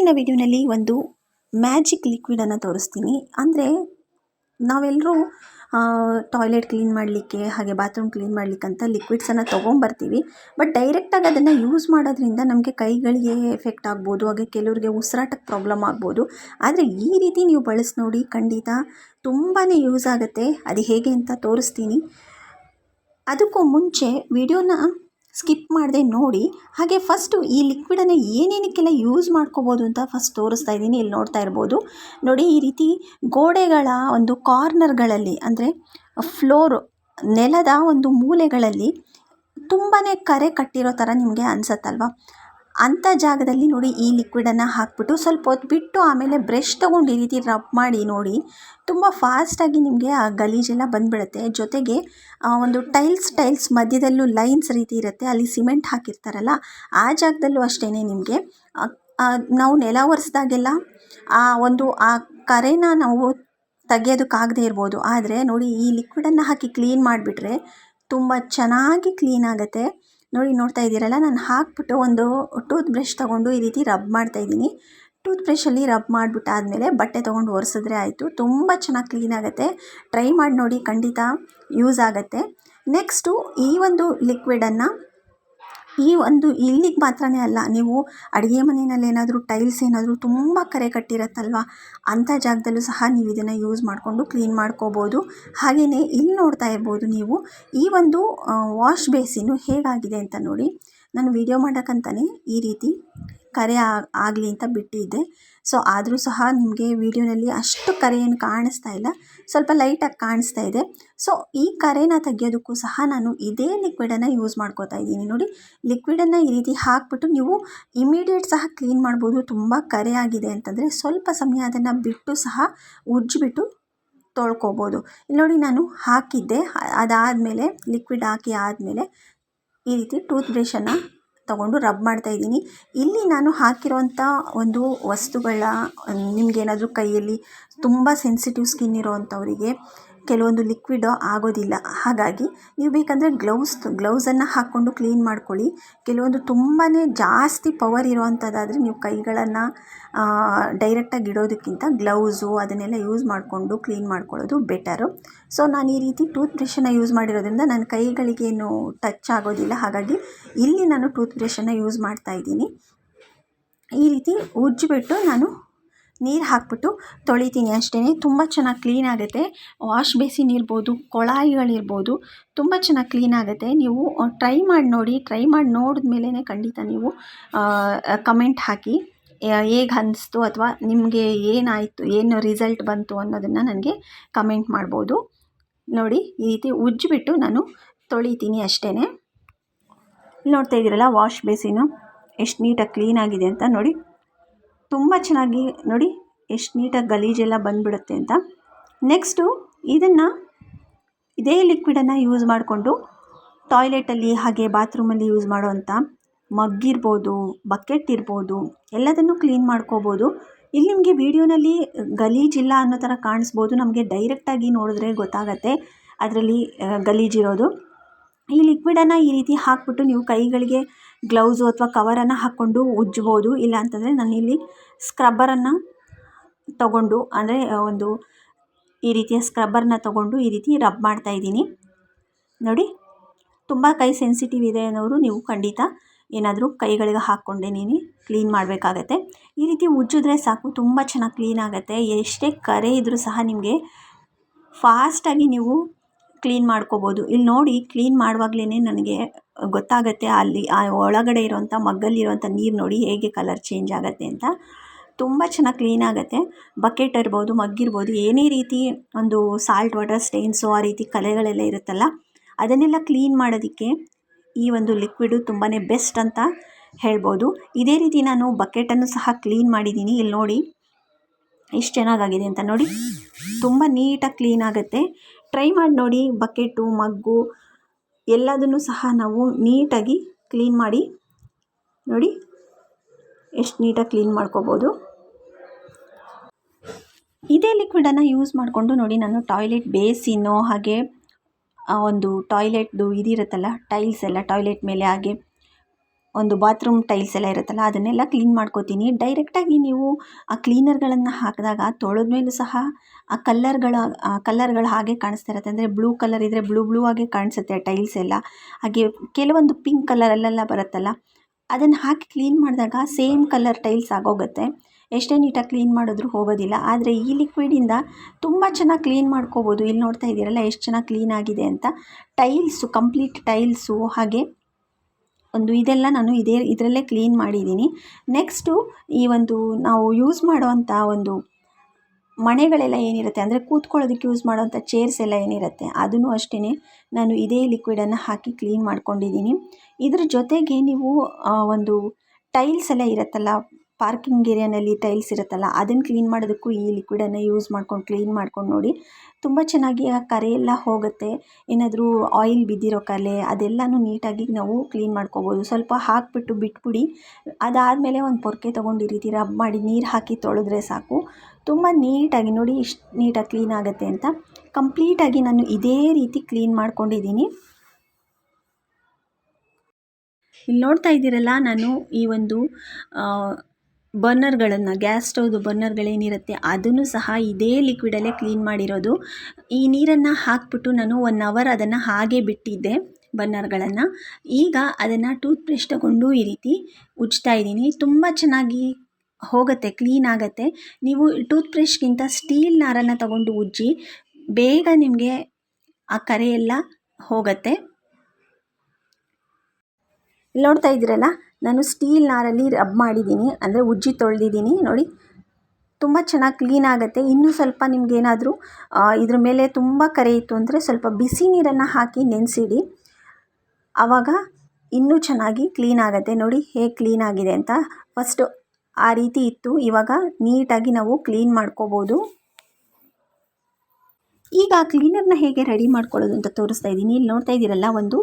ಇವತ್ತಿನ ವಿಡಿಯೋನಲ್ಲಿ ಒಂದು ಮ್ಯಾಜಿಕ್ ಲಿಕ್ವಿಡನ್ನು ತೋರಿಸ್ತೀನಿ. ಅಂದರೆ ನಾವೆಲ್ಲರೂ ಟಾಯ್ಲೆಟ್ ಕ್ಲೀನ್ ಮಾಡಲಿಕ್ಕೆ ಹಾಗೆ ಬಾತ್ರೂಮ್ ಕ್ಲೀನ್ ಮಾಡಲಿಕ್ಕೆ ಅಂತ ಲಿಕ್ವಿಡ್ಸನ್ನು ತೊಗೊಂಬರ್ತೀವಿ. ಬಟ್ ಡೈರೆಕ್ಟಾಗಿ ಅದನ್ನು ಯೂಸ್ ಮಾಡೋದ್ರಿಂದ ನಮಗೆ ಕೈಗಳಿಗೆ ಎಫೆಕ್ಟ್ ಆಗ್ಬೋದು, ಹಾಗೆ ಕೆಲವರಿಗೆ ಉಸಿರಾಟಕ್ಕೆ ಪ್ರಾಬ್ಲಮ್ ಆಗ್ಬೋದು. ಆದರೆ ಈ ರೀತಿ ನೀವು ಬಳಸಿ ನೋಡಿ ಖಂಡಿತ ತುಂಬಾ ಯೂಸ್ ಆಗುತ್ತೆ. ಅದು ಹೇಗೆ ಅಂತ ತೋರಿಸ್ತೀನಿ. ಅದಕ್ಕೂ ಮುಂಚೆ ವಿಡಿಯೋನ ಸ್ಕಿಪ್ ಮಾಡದೆ ನೋಡಿ. ಹಾಗೆ ಫಸ್ಟು ಈ ಲಿಕ್ವಿಡನ್ನು ಏನೇನಕ್ಕೆಲ್ಲ ಯೂಸ್ ಮಾಡ್ಕೋಬೋದು ಅಂತ ಫಸ್ಟ್ ತೋರಿಸ್ತಾ ಇದ್ದೀನಿ. ಇಲ್ಲಿ ನೋಡ್ತಾ ಇರ್ಬೋದು. ನೋಡಿ, ಈ ರೀತಿ ಗೋಡೆಗಳ ಒಂದು ಕಾರ್ನರ್ಗಳಲ್ಲಿ ಅಂದರೆ ಫ್ಲೋರ್ ನೆಲದ ಒಂದು ಮೂಲೆಗಳಲ್ಲಿ ತುಂಬಾ ಕರೆ ಕಟ್ಟಿರೋ ಥರ ನಿಮಗೆ ಅನ್ಸತ್ತಲ್ವ? ಅಂಥ ಜಾಗದಲ್ಲಿ ನೋಡಿ ಈ ಲಿಕ್ವಿಡನ್ನು ಹಾಕ್ಬಿಟ್ಟು ಸ್ವಲ್ಪ ಹೊತ್ತು ಬಿಟ್ಟು ಆಮೇಲೆ ಬ್ರಷ್ ತೊಗೊಂಡು ಈ ರೀತಿ ರಬ್ ಮಾಡಿ ನೋಡಿ, ತುಂಬ ಫಾಸ್ಟಾಗಿ ನಿಮಗೆ ಆ ಗಲೀಜೆಲ್ಲ ಬಂದುಬಿಡುತ್ತೆ. ಜೊತೆಗೆ ಒಂದು ಟೈಲ್ಸ್ ಟೈಲ್ಸ್ ಮಧ್ಯದಲ್ಲೂ ಲೈನ್ಸ್ ರೀತಿ ಇರುತ್ತೆ. ಅಲ್ಲಿ ಸಿಮೆಂಟ್ ಹಾಕಿರ್ತಾರಲ್ಲ, ಆ ಜಾಗದಲ್ಲೂ ಅಷ್ಟೇ ನಿಮಗೆ. ನಾವು ನೆಲ ಒರೆಸ್ದಾಗೆಲ್ಲ ಆ ಒಂದು, ಆ ಕರೆನ ನಾವು ತೆಗೆಯೋದಕ್ಕಾಗದೇ ಇರ್ಬೋದು. ಆದರೆ ನೋಡಿ ಈ ಲಿಕ್ವಿಡನ್ನು ಹಾಕಿ ಕ್ಲೀನ್ ಮಾಡಿಬಿಟ್ರೆ ತುಂಬ ಚೆನ್ನಾಗಿ ಕ್ಲೀನ್ ಆಗುತ್ತೆ. ನೋಡಿ ನೋಡ್ತಾ ಇದ್ದೀರಲ್ಲ, ನಾನು ಹಾಕ್ಬಿಟ್ಟು ಒಂದು ಟೂತ್ ಬ್ರಷ್ ತೊಗೊಂಡು ಈ ರೀತಿ ರಬ್ ಮಾಡ್ತಾಯಿದ್ದೀನಿ ಟೂತ್ ಬ್ರಷಲ್ಲಿ ರಬ್ ಮಾಡಿಬಿಟ್ಟಾದಮೇಲೆ ಬಟ್ಟೆ ತೊಗೊಂಡು ಒರೆಸಿದ್ರೆ ಆಯಿತು. ತುಂಬ ಚೆನ್ನಾಗಿ ಕ್ಲೀನ್ ಆಗುತ್ತೆ. ಟ್ರೈ ಮಾಡಿ ನೋಡಿ, ಖಂಡಿತ ಯೂಸ್ ಆಗುತ್ತೆ. ನೆಕ್ಸ್ಟು ಈ ಒಂದು ಲಿಕ್ವಿಡನ್ನು ಈ ಒಂದು ಇಲ್ಲಿಗೆ ಮಾತ್ರನೇ ಅಲ್ಲ, ನೀವು ಅಡುಗೆ ಮನೆಯಲ್ಲಿ ಏನಾದರೂ ಟೈಲ್ಸ್ ಏನಾದರೂ ತುಂಬ ಕರೆ ಕಟ್ಟಿರತ್ತಲ್ವ? ಅಂಥ ಜಾಗದಲ್ಲೂ ಸಹ ನೀವು ಇದನ್ನು ಯೂಸ್ ಮಾಡಿಕೊಂಡು ಕ್ಲೀನ್ ಮಾಡ್ಕೋಬೋದು. ಹಾಗೆಯೇ ಇಲ್ಲಿ ನೋಡ್ತಾ ಇರ್ಬೋದು ನೀವು, ಈ ಒಂದು ವಾಶ್ ಬೇಸಿನು ಹೇಗಾಗಿದೆ ಅಂತ ನೋಡಿ. ನಾನು ವಿಡಿಯೋ ಮಾಡೋಕ್ಕಂತಲೇ ಈ ರೀತಿ ಕರೆ ಆಗಲಿ ಅಂತ ಬಿಟ್ಟಿದ್ದೆ. ಸೊ ಆದರೂ ಸಹ ನಿಮಗೆ ವೀಡಿಯೋನಲ್ಲಿ ಅಷ್ಟು ಕರೆ ಏನು ಕಾಣಿಸ್ತಾ ಇಲ್ಲ. ಸ್ವಲ್ಪ ಲೈಟಾಗಿ ಕಾಣಿಸ್ತಾ ಇದೆ. ಸೊ ಈ ಕರೆನ ತೆಗೆಯೋದಕ್ಕೂ ಸಹ ನಾನು ಇದೇ ಲಿಕ್ವಿಡನ್ನು ಯೂಸ್ ಮಾಡ್ಕೋತಾ ಇದ್ದೀನಿ. ನೋಡಿ ಲಿಕ್ವಿಡನ್ನು ಈ ರೀತಿ ಹಾಕ್ಬಿಟ್ಟು ನೀವು ಇಮಿಡಿಯೇಟ್ ಸಹ ಕ್ಲೀನ್ ಮಾಡ್ಬೋದು. ತುಂಬ ಕರೆ ಆಗಿದೆ ಅಂತಂದರೆ ಸ್ವಲ್ಪ ಸಮಯ ಅದನ್ನು ಬಿಟ್ಟು ಸಹ ಉಜ್ಜಿಬಿಟ್ಟು ತೊಳ್ಕೊಬೋದು. ಇಲ್ಲಿ ನೋಡಿ ನಾನು ಹಾಕಿದ್ದೆ. ಅದಾದಮೇಲೆ ಲಿಕ್ವಿಡ್ ಹಾಕಿ ಆದಮೇಲೆ ಈ ರೀತಿ ಟೂತ್ ಬ್ರಷನ್ನು ತಗೊಂಡು ರಬ್ ಮಾಡ್ತಾ ಇದ್ದೀನಿ. ಇಲ್ಲಿ ನಾನು ಹಾಕಿರೋಂಥ ಒಂದು ವಸ್ತುಗಳ ನಿಮಗೇನಾದರೂ ಕೈಯಲ್ಲಿ ತುಂಬ ಸೆನ್ಸಿಟಿವ್ ಸ್ಕಿನ್ ಇರೋವಂಥವರಿಗೆ ಕೆಲವೊಂದು ಲಿಕ್ವಿಡ್ ಆಗೋದಿಲ್ಲ. ಹಾಗಾಗಿ ನೀವು ಬೇಕಂದರೆ ಗ್ಲೌಸ್ ಗ್ಲೌಸನ್ನು ಹಾಕ್ಕೊಂಡು ಕ್ಲೀನ್ ಮಾಡ್ಕೊಳ್ಳಿ. ಕೆಲವೊಂದು ತುಂಬಾ ಜಾಸ್ತಿ ಪವರ್ ಇರುವಂಥದ್ದಾದರೆ ನೀವು ಕೈಗಳನ್ನು ಡೈರೆಕ್ಟಾಗಿ ಇಡೋದಕ್ಕಿಂತ ಗ್ಲೌಸು ಅದನ್ನೆಲ್ಲ ಯೂಸ್ ಮಾಡಿಕೊಂಡು ಕ್ಲೀನ್ ಮಾಡ್ಕೊಳ್ಳೋದು ಬೆಟರು ಸೊ ನಾನು ಈ ರೀತಿ ಟೂತ್ ಬ್ರಷನ್ನು ಯೂಸ್ ಮಾಡಿರೋದ್ರಿಂದ ನನ್ನ ಕೈಗಳಿಗೇನು ಟಚ್ ಆಗೋದಿಲ್ಲ. ಹಾಗಾಗಿ ಇಲ್ಲಿ ನಾನು ಟೂತ್ ಬ್ರಷನ್ನು ಯೂಸ್ ಮಾಡ್ತಾ ಇದ್ದೀನಿ. ಈ ರೀತಿ ಉಜ್ಜಿಬಿಟ್ಟು ನಾನು ನೀರು ಹಾಕ್ಬಿಟ್ಟು ತೊಳಿತೀನಿ ಅಷ್ಟೇ ತುಂಬ ಚೆನ್ನಾಗಿ ಕ್ಲೀನ್ ಆಗುತ್ತೆ. ವಾಶ್ ಬೇಸಿನ್ ಇರ್ಬೋದು, ಕೊಳಾಯಿಗಳಿರ್ಬೋದು, ತುಂಬ ಚೆನ್ನಾಗಿ ಕ್ಲೀನ್ ಆಗುತ್ತೆ. ನೀವು ಟ್ರೈ ಮಾಡಿ ನೋಡಿ ಟ್ರೈ ಮಾಡಿ ನೋಡಿದ ಖಂಡಿತ ನೀವು ಕಮೆಂಟ್ ಹಾಕಿ ಹೇಗೆ ಅನ್ನಿಸ್ತು ಅಥವಾ ನಿಮಗೆ ಏನಾಯಿತು, ಏನು ರಿಸಲ್ಟ್ ಬಂತು ಅನ್ನೋದನ್ನು ನನಗೆ ಕಮೆಂಟ್ ಮಾಡ್ಬೋದು. ನೋಡಿ, ಈ ರೀತಿ ಉಜ್ಜಿಬಿಟ್ಟು ನಾನು ತೊಳಿತೀನಿ ಅಷ್ಟೇ ನೋಡ್ತಾ ಇದ್ದೀರಲ್ಲ ವಾಶ್ ಬೇಸಿನು ಎಷ್ಟು ನೀಟಾಗಿ ಕ್ಲೀನಾಗಿದೆ ಅಂತ ನೋಡಿ. ತುಂಬ ಚೆನ್ನಾಗಿ ನೋಡಿ ಎಷ್ಟು ನೀಟಾಗಿ ಗಲೀಜೆಲ್ಲ ಬಂದ್ಬಿಡುತ್ತೆ ಅಂತ. ನೆಕ್ಸ್ಟು ಇದನ್ನು ಇದೇ ಲಿಕ್ವಿಡನ್ನು ಯೂಸ್ ಮಾಡಿಕೊಂಡು ಟಾಯ್ಲೆಟಲ್ಲಿ ಹಾಗೆ ಬಾತ್ರೂಮಲ್ಲಿ ಯೂಸ್ ಮಾಡೋವಂಥ ಮಗ್ ಇರ್ಬೋದು ಬಕೆಟ್ ಇರ್ಬೋದು, ಎಲ್ಲದನ್ನು ಕ್ಲೀನ್ ಮಾಡ್ಕೋಬೋದು. ಇಲ್ಲಿ ನಿಮಗೆ ವಿಡಿಯೋನಲ್ಲಿ ಗಲೀಜಿಲ್ಲ ಅನ್ನೋ ಥರ ಕಾಣಿಸ್ಬೋದು. ನಮಗೆ ಡೈರೆಕ್ಟಾಗಿ ನೋಡಿದ್ರೆ ಗೊತ್ತಾಗತ್ತೆ ಅದರಲ್ಲಿ ಗಲೀಜಿರೋದು ಈ ಲಿಕ್ವಿಡನ್ನು ಈ ರೀತಿ ಹಾಕ್ಬಿಟ್ಟು ನೀವು ಕೈಗಳಿಗೆ ಗ್ಲೌಸು ಅಥವಾ ಕವರನ್ನು ಹಾಕ್ಕೊಂಡು ಉಜ್ಜ್ಬೋದು ಇಲ್ಲ ಅಂತಂದರೆ ನಾನಿಲ್ಲಿ ಸ್ಕ್ರಬ್ಬರನ್ನು ತಗೊಂಡು, ಅಂದರೆ ಒಂದು ಈ ರೀತಿಯ ಸ್ಕ್ರಬ್ಬರ್ನ ತಗೊಂಡು ಈ ರೀತಿ ರಬ್ ಮಾಡ್ತಾಯಿದ್ದೀನಿ ನೋಡಿ, ತುಂಬ ಕೈ ಸೆನ್ಸಿಟಿವ್ ಇದೆ ಅನ್ನೋರು ನೀವು ಖಂಡಿತ ಏನಾದರೂ ಕೈಗಳಿಗೆ ಹಾಕ್ಕೊಂಡೇನೆ ಕ್ಲೀನ್ ಮಾಡಬೇಕಾಗತ್ತೆ. ಈ ರೀತಿ ಉಜ್ಜಿದ್ರೆ ಸಾಕು, ತುಂಬ ಚೆನ್ನಾಗಿ ಕ್ಲೀನ್ ಆಗುತ್ತೆ. ಎಷ್ಟೇ ಕರೆ ಇದ್ದರೂ ಸಹ ನಿಮಗೆ ಫಾಸ್ಟಾಗಿ ನೀವು ಕ್ಲೀನ್ ಮಾಡ್ಕೋಬೋದು. ಇಲ್ಲಿ ನೋಡಿ, ಕ್ಲೀನ್ ಮಾಡುವಾಗ್ಲೇ ನನಗೆ ಗೊತ್ತಾಗುತ್ತೆ, ಅಲ್ಲಿ ಆ ಒಳಗಡೆ ಇರೋಂಥ ಮಗ್ಗಲ್ಲಿರುವಂಥ ನೀರು ನೋಡಿ ಹೇಗೆ ಕಲರ್ ಚೇಂಜ್ ಆಗುತ್ತೆ ಅಂತ. ತುಂಬ ಚೆನ್ನಾಗಿ ಕ್ಲೀನ್ ಆಗುತ್ತೆ. ಬಕೆಟ್ ಇರ್ಬೋದು ಮಗ್ ಇರ್ಬೋದು, ಏನೇ ರೀತಿ ಒಂದು ಸಾಲ್ಟ್ ವಾಟರ್ ಸ್ಟೈನ್ಸು ಆ ರೀತಿ ಕಲೆಗಳೆಲ್ಲ ಇರುತ್ತಲ್ಲ, ಅದನ್ನೆಲ್ಲ ಕ್ಲೀನ್ ಮಾಡೋದಕ್ಕೆ ಈ ಒಂದು ಲಿಕ್ವಿಡು ತುಂಬಾ ಬೆಸ್ಟ್ ಅಂತ ಹೇಳ್ಬೋದು. ಇದೇ ರೀತಿ ನಾನು ಬಕೆಟನ್ನು ಸಹ ಕ್ಲೀನ್ ಮಾಡಿದ್ದೀನಿ. ಇಲ್ಲಿ ನೋಡಿ ಎಷ್ಟು ಚೆನ್ನಾಗಾಗಿದೆ ಅಂತ ನೋಡಿ. ತುಂಬ ನೀಟಾಗಿ ಕ್ಲೀನ್ ಆಗುತ್ತೆ. ಟ್ರೈ ಮಾಡಿ ನೋಡಿ ಬಕೆಟು ಮಗ್ಗು ಎಲ್ಲದನ್ನು ಸಹ ನಾವು ನೀಟಾಗಿ ಕ್ಲೀನ್ ಮಾಡಿ, ನೋಡಿ, ಎಷ್ಟು ನೀಟಾಗಿ ಕ್ಲೀನ್ ಮಾಡ್ಕೋಬೋದು. ಇದೇ ಲಿಕ್ವಿಡನ್ನು ಯೂಸ್ ಮಾಡಿಕೊಂಡು ನೋಡಿ, ನಾನು ಟಾಯ್ಲೆಟ್ ಬೇಸಿನೋ ಹಾಗೆ ಒಂದು ಟಾಯ್ಲೆಟ್ದು ಇದಿರುತ್ತಲ್ಲ, ಟೈಲ್ಸ್ ಎಲ್ಲ ಟಾಯ್ಲೆಟ್ ಮೇಲೆ ಹಾಗೆ ಒಂದು ಬಾತ್ರೂಮ್ ಟೈಲ್ಸ್ ಎಲ್ಲ ಇರುತ್ತಲ್ಲ, ಅದನ್ನೆಲ್ಲ ಕ್ಲೀನ್ ಮಾಡ್ಕೋತೀನಿ. ಡೈರೆಕ್ಟಾಗಿ ನೀವು ಆ ಕ್ಲೀನರ್ಗಳನ್ನು ಹಾಕಿದಾಗ ತೊಳೆದ್ಮೇಲೂ ಸಹ ಆ ಕಲ್ಲರ್ಗಳ ಕಲ್ಲರ್ಗಳು ಹಾಗೆ ಕಾಣಿಸ್ತಾ ಇರುತ್ತೆ. ಅಂದರೆ ಬ್ಲೂ ಕಲರ್ ಇದ್ದರೆ ಬ್ಲೂ ಬ್ಲೂ ಆಗೇ ಕಾಣಿಸುತ್ತೆ ಟೈಲ್ಸ್ ಎಲ್ಲ. ಹಾಗೆ ಕೆಲವೊಂದು ಪಿಂಕ್ ಕಲರಲ್ಲೆಲ್ಲ ಬರುತ್ತಲ್ಲ, ಅದನ್ನು ಹಾಕಿ ಕ್ಲೀನ್ ಮಾಡಿದಾಗ ಸೇಮ್ ಕಲರ್ ಟೈಲ್ಸ್ ಆಗೋಗುತ್ತೆ. ಎಷ್ಟೇ ನೀಟಾಗಿ ಕ್ಲೀನ್ ಮಾಡಿದ್ರೂ ಹೋಗೋದಿಲ್ಲ. ಆದರೆ ಈ ಲಿಕ್ವಿಡಿಂದ ತುಂಬ ಚೆನ್ನಾಗಿ ಕ್ಲೀನ್ ಮಾಡ್ಕೋಬೋದು. ಇಲ್ಲಿ ನೋಡ್ತಾ ಇದ್ದೀರಲ್ಲ ಎಷ್ಟು ಚೆನ್ನಾಗಿ ಕ್ಲೀನ್ ಆಗಿದೆ ಅಂತ. ಟೈಲ್ಸು ಕಂಪ್ಲೀಟ್ ಟೈಲ್ಸು ಹಾಗೆ ಒಂದು ಇದೆಲ್ಲ ನಾನು ಇದೇ ಇದರಲ್ಲೇ ಕ್ಲೀನ್ ಮಾಡಿದ್ದೀನಿ. ನೆಕ್ಸ್ಟು ಈ ಒಂದು ನಾವು ಯೂಸ್ ಮಾಡುವಂಥ ಒಂದು ಮಣೆಗಳೆಲ್ಲ ಏನಿರುತ್ತೆ ಅಂದರೆ ಕೂತ್ಕೊಳ್ಳೋದಕ್ಕೆ ಯೂಸ್ ಮಾಡುವಂಥ ಚೇರ್ಸ್ ಎಲ್ಲ ಏನಿರುತ್ತೆ ಅದನ್ನು ಅಷ್ಟೇ ನಾನು ಇದೇ ಲಿಕ್ವಿಡನ್ನು ಹಾಕಿ ಕ್ಲೀನ್ ಮಾಡ್ಕೊಂಡಿದ್ದೀನಿ. ಇದ್ರ ಜೊತೆಗೆ ನೀವು ಒಂದು ಟೈಲ್ಸ್ ಎಲ್ಲ ಇರುತ್ತಲ್ಲ ಪಾರ್ಕಿಂಗ್ ಏರಿಯಾನಲ್ಲಿ ಟೈಲ್ಸ್ ಇರುತ್ತಲ್ಲ, ಅದನ್ನು ಕ್ಲೀನ್ ಮಾಡೋದಕ್ಕೂ ಈ ಲಿಕ್ವಿಡನ್ನು ಯೂಸ್ ಮಾಡ್ಕೊಂಡು ಕ್ಲೀನ್ ಮಾಡ್ಕೊಂಡು ನೋಡಿ. ತುಂಬ ಚೆನ್ನಾಗಿ ಆ ಕರೆ ಎಲ್ಲ ಹೋಗುತ್ತೆ. ಏನಾದರೂ ಆಯಿಲ್ ಬಿದ್ದಿರೋ ಕಲೆ, ಅದೆಲ್ಲನೂ ನೀಟಾಗಿ ನಾವು ಕ್ಲೀನ್ ಮಾಡ್ಕೋಬೋದು. ಸ್ವಲ್ಪ ಹಾಕಿಬಿಟ್ಟು ಬಿಟ್ಬಿಡಿ. ಅದಾದಮೇಲೆ ಒಂದು ಪೊರ್ಕೆ ತೊಗೊಂಡು ಈ ರೀತಿ ರಬ್ ಮಾಡಿ ನೀರು ಹಾಕಿ ತೊಳೆದ್ರೆ ಸಾಕು. ತುಂಬ ನೀಟಾಗಿ ನೋಡಿ ಇಷ್ಟು ನೀಟಾಗಿ ಕ್ಲೀನ್ ಆಗುತ್ತೆ ಅಂತ. ಕಂಪ್ಲೀಟಾಗಿ ನಾನು ಇದೇ ರೀತಿ ಕ್ಲೀನ್ ಮಾಡ್ಕೊಂಡಿದ್ದೀನಿ. ಇಲ್ಲಿ ನೋಡ್ತಾ ಇದ್ದೀರಲ್ಲ, ನಾನು ಈ ಒಂದು ಬರ್ನರ್ಗಳನ್ನು ಗ್ಯಾಸ್ ಸ್ಟೌವ್ದು ಬರ್ನರ್ಗಳೇನಿರುತ್ತೆ ಅದನ್ನು ಸಹ ಇದೇ ಲಿಕ್ವಿಡಲ್ಲೇ ಕ್ಲೀನ್ ಮಾಡಿರೋದು. ಈ ನೀರನ್ನು ಹಾಕಿಬಿಟ್ಟು ನಾನು ಒನ್ ಅವರ್ ಅದನ್ನು ಹಾಗೆ ಬಿಟ್ಟಿದ್ದೆ ಬರ್ನರ್ಗಳನ್ನು ಈಗ ಅದನ್ನು ಟೂತ್ ಬ್ರಷ್ ತಗೊಂಡು ಈ ರೀತಿ ಉಜ್ತಾ ಇದ್ದೀನಿ. ತುಂಬ ಚೆನ್ನಾಗಿ ಹೋಗುತ್ತೆ ಕ್ಲೀನ್ ಆಗುತ್ತೆ. ನೀವು ಟೂತ್ ಬ್ರಷ್ಗಿಂತ ಸ್ಟೀಲ್ ನಾರನ್ನು ತಗೊಂಡು ಉಜ್ಜಿ ಬೇಗ ನಿಮಗೆ ಆ ಕರೆಯೆಲ್ಲ ಹೋಗತ್ತೆ. ನೋಡ್ತಾ ಇದ್ದೀರಲ್ಲ? ನಾನು ಸ್ಟೀಲ್ ನಾರಲ್ಲಿ ರಬ್ ಮಾಡಿದ್ದೀನಿ, ಅಂದರೆ ಉಜ್ಜಿ ತೊಳೆದಿದ್ದೀನಿ, ನೋಡಿ. ತುಂಬ ಚೆನ್ನಾಗಿ ಕ್ಲೀನ್ ಆಗುತ್ತೆ. ಇನ್ನೂ ಸ್ವಲ್ಪ ನಿಮಗೇನಾದರೂ ಇದ್ರ ಮೇಲೆ ತುಂಬ ಕರೆ ಇತ್ತು ಅಂದರೆ ಸ್ವಲ್ಪ ಬಿಸಿ ನೀರನ್ನು ಹಾಕಿ ನೆನೆಸಿಡಿ. ಆವಾಗ ಇನ್ನೂ ಚೆನ್ನಾಗಿ ಕ್ಲೀನ್ ಆಗುತ್ತೆ. ನೋಡಿ, ಹೇಗೆ ಕ್ಲೀನ್ ಆಗಿದೆ ಅಂತ. ಫಸ್ಟು ಆ ರೀತಿ ಇತ್ತು. ಇವಾಗ ನೀಟಾಗಿ ನಾವು ಕ್ಲೀನ್ ಮಾಡ್ಕೋಬೋದು. ಈಗ ಕ್ಲೀನರ್ನ ಹೇಗೆ ರೆಡಿ ಮಾಡ್ಕೊಳ್ಳೋದು ಅಂತ ತೋರಿಸ್ತಾ ಇದ್ದೀನಿ ಇಲ್ಲಿ ನೋಡ್ತಾ ಇದ್ದೀರಲ್ಲ ಒಂದು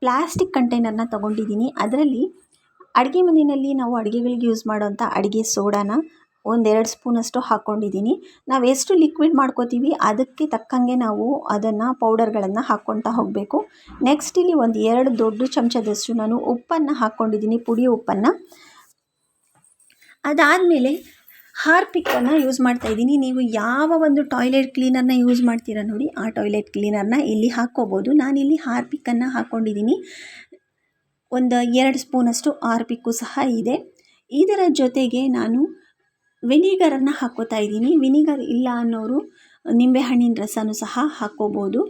ಪ್ಲಾಸ್ಟಿಕ್ ಕಂಟೈನರ್ನ ತೊಗೊಂಡಿದ್ದೀನಿ. ಅದರಲ್ಲಿ ಅಡುಗೆ ಮನೆಯಲ್ಲಿ ನಾವು ಅಡುಗೆಗಳಿಗೆ ಯೂಸ್ ಮಾಡೋವಂಥ ಅಡುಗೆ ಸೋಡಾನ ಒಂದೆರಡು ಸ್ಪೂನಷ್ಟು ಹಾಕ್ಕೊಂಡಿದ್ದೀನಿ. ನಾವು ಎಷ್ಟು ಲಿಕ್ವಿಡ್ ಮಾಡ್ಕೋತೀವಿ ಅದಕ್ಕೆ ತಕ್ಕಂಗೆ ನಾವು ಅದನ್ನು ಪೌಡರ್ಗಳನ್ನು ಹಾಕ್ಕೊತಾ ಹೋಗಬೇಕು. ನೆಕ್ಸ್ಟ್ ಇಲ್ಲಿ ಒಂದು ಎರಡು ದೊಡ್ಡ ಚಮಚದಷ್ಟು ನಾನು ಉಪ್ಪನ್ನು ಹಾಕ್ಕೊಂಡಿದ್ದೀನಿ, ಪುಡಿ ಉಪ್ಪನ್ನು. ಅದಾದಮೇಲೆ ಹಾರ್ಪಿಕ್ಕನ್ನು ಯೂಸ್ ಮಾಡ್ತಾ ಇದ್ದೀನಿ. ನೀವು ಯಾವ ಒಂದು ಟಾಯ್ಲೆಟ್ ಕ್ಲೀನರ್ನ ಯೂಸ್ ಮಾಡ್ತೀರಾ ನೋಡಿ, ಆ ಟಾಯ್ಲೆಟ್ ಕ್ಲೀನರ್ನ ಇಲ್ಲಿ ಹಾಕ್ಕೋಬೋದು. ನಾನಿಲ್ಲಿ ಹಾರ್ಪಿಕ್ಕನ್ನು ಹಾಕ್ಕೊಂಡಿದ್ದೀನಿ ಒಂದು ಎರಡು ಸ್ಪೂನಷ್ಟು ಹಾರ್ಪಿಕ್ಕು ಸಹ ಇದೆ. ಇದರ ಜೊತೆಗೆ ನಾನು ವಿನಿಗರನ್ನು ಹಾಕ್ಕೋತಾ ಇದ್ದೀನಿ. ವಿನಿಗರ್ ಇಲ್ಲ ಅನ್ನೋರು ನಿಂಬೆಹಣ್ಣಿನ ರಸನೂ ಸಹ ಹಾಕ್ಕೋಬೋದು.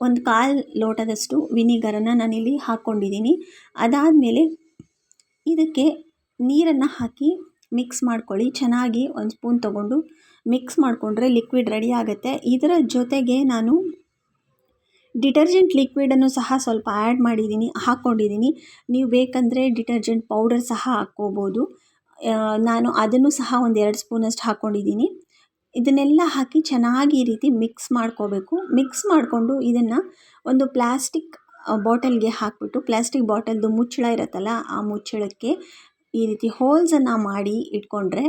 ಒಂದು ಕಾಲು ಲೋಟದಷ್ಟು ವಿನಿಗರನ್ನು ನಾನಿಲ್ಲಿ ಹಾಕ್ಕೊಂಡಿದ್ದೀನಿ. ಅದಾದಮೇಲೆ ಇದಕ್ಕೆ ನೀರನ್ನು ಹಾಕಿ ಮಿಕ್ಸ್ ಮಾಡ್ಕೊಳ್ಳಿ. ಚೆನ್ನಾಗಿ ಒಂದು ಸ್ಪೂನ್ ತೊಗೊಂಡು ಮಿಕ್ಸ್ ಮಾಡಿಕೊಂಡ್ರೆ ಲಿಕ್ವಿಡ್ ರೆಡಿ ಆಗುತ್ತೆ. ಇದರ ಜೊತೆಗೆ ನಾನು ಡಿಟರ್ಜೆಂಟ್ ಲಿಕ್ವಿಡನ್ನು ಸಹ ಸ್ವಲ್ಪ ಆ್ಯಡ್ ಮಾಡಿದ್ದೀನಿ, ಹಾಕ್ಕೊಂಡಿದ್ದೀನಿ. ನೀವು ಬೇಕಂದರೆ ಡಿಟರ್ಜೆಂಟ್ ಪೌಡರ್ ಸಹ ಹಾಕ್ಕೋಬೋದು. ನಾನು ಅದನ್ನು ಸಹ ಒಂದು ಎರಡು ಸ್ಪೂನಷ್ಟು ಹಾಕ್ಕೊಂಡಿದ್ದೀನಿ. ಇದನ್ನೆಲ್ಲ ಹಾಕಿ ಚೆನ್ನಾಗಿ ಈ ರೀತಿ ಮಿಕ್ಸ್ ಮಾಡ್ಕೋಬೇಕು. ಮಿಕ್ಸ್ ಮಾಡಿಕೊಂಡು ಇದನ್ನು ಒಂದು ಪ್ಲಾಸ್ಟಿಕ್ ಬಾಟಲ್ಗೆ ಹಾಕಿಬಿಟ್ಟು ಪ್ಲಾಸ್ಟಿಕ್ ಬಾಟಲ್ದು ಮುಚ್ಚಳ ಇರುತ್ತಲ್ಲ, ಆ ಮುಚ್ಚಳಕ್ಕೆ ಈ ರೀತಿ ಹೋಲ್ಸನ್ನು ಮಾಡಿ ಇಟ್ಕೊಂಡ್ರೆ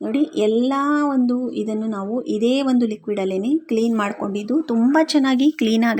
ನೋಡಿ ಎಲ್ಲ ಒಂದು ಇದನ್ನು ನಾವು ಇದೇ ಒಂದು ಲಿಕ್ವಿಡಲ್ಲೇ ಕ್ಲೀನ್ ಮಾಡ್ಕೊಂಡಿದ್ದು ತುಂಬ ಚೆನ್ನಾಗಿ ಕ್ಲೀನಾಗಿ